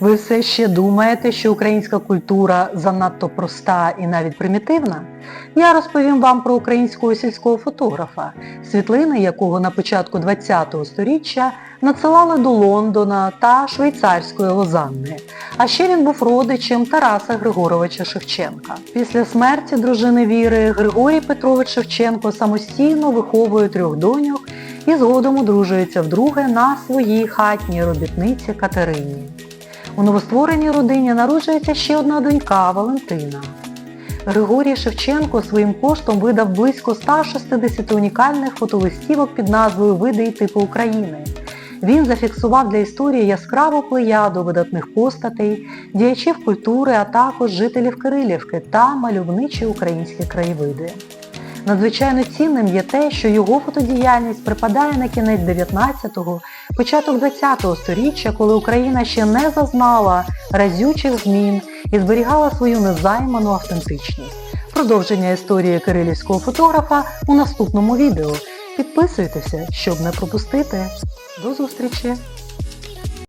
Ви все ще думаєте, що українська культура занадто проста і навіть примітивна? Я розповім вам про українського сільського фотографа, світлини якого на початку ХХ століття надсилали до Лондона та швейцарської Лозанни. А ще він був родичем Тараса Григоровича Шевченка. Після смерті дружини Віри Григорій Петрович Шевченко самостійно виховує трьох доньок і згодом одружується вдруге на своїй хатній робітниці Катерині. У новоствореній родині народжується ще одна донька Валентина. Григорій Шевченко своїм коштом видав близько 160 унікальних фотолистівок під назвою Види і типи України. Він зафіксував для історії яскраву плеяду видатних постатей, діячів культури, а також жителів Кирилівки та мальовничі українські краєвиди. Надзвичайно цінним є те, що його фотодіяльність припадає на кінець 19-го, початок 20-го сторіччя, коли Україна ще не зазнала разючих змін і зберігала свою незайману автентичність. Продовження історії кирилівського фотографа у наступному відео. Підписуйтеся, щоб не пропустити. До зустрічі!